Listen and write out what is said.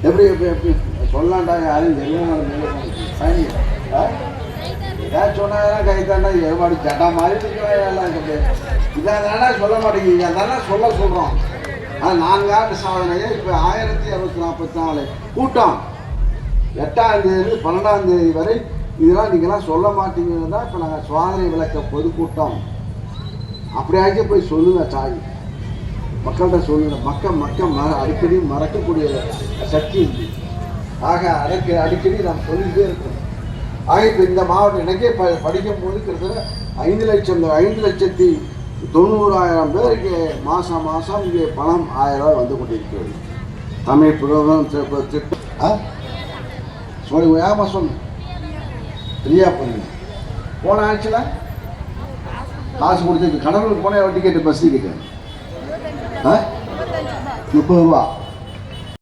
எப்படி எப்படி எப்படி? சொல்லலாம்டா யாரும் தெரியும் சனி ஆ? கை தாண்டா எருமாடி சட்டா மாதிரி இருக்கிறான் எல்லாம் சொல்ல மாட்டேங்கிறீங்க தானே சொல்ல சொல்கிறோம் ஆனால் நான்கு ஆண்டு சாதனையே இப்போ ஆயிரத்தி அறுபத்தி நாற்பத்தி நாலு. கூட்டம். எட்டாம் தேதி பன்னெண்டாம் தேதி வரை இதெல்லாம் நீங்களாம் சொல்ல மாட்டீங்கன்னு தான் இப்போ நாங்கள் சுவாதனை விளக்க பொதுக்கூட்டம். அப்படியாச்சும் போய் சொல்லுங்கள் சாய் மக்கள்கிட்ட சொல்லுங்க மக்கள் மக்கள் மற அடிக்கடி மறக்கக்கூடிய சக்தி உண்டு ஆக அதற்கு அடிக்கடி நாம் சொல்லிக்கிட்டே இருக்கோம். ஆக இப்போ இந்த மாவட்டம் எனக்கே ப படிக்கும் போது கிட்டத்தட்ட ஐந்து லட்சம் ஐந்து லட்சத்தி தொண்ணூறாயிரம் பேருக்கு மாதம் மாதம் இங்கே பணம் ஆயிரம் ரூபாய் வந்து கொண்டிருக்கிறது. தமிழ் புரோகம் திட்டம் சொல்லி ஏமா சொல்லு ஃப்ரீயா பண்ணுங்க போன ஆட்சியில்? காசு கொடுத்து கடலூருக்கு போன டிக்கெட்டு பஸ் டிக்கெட்டு 哎，有包吧？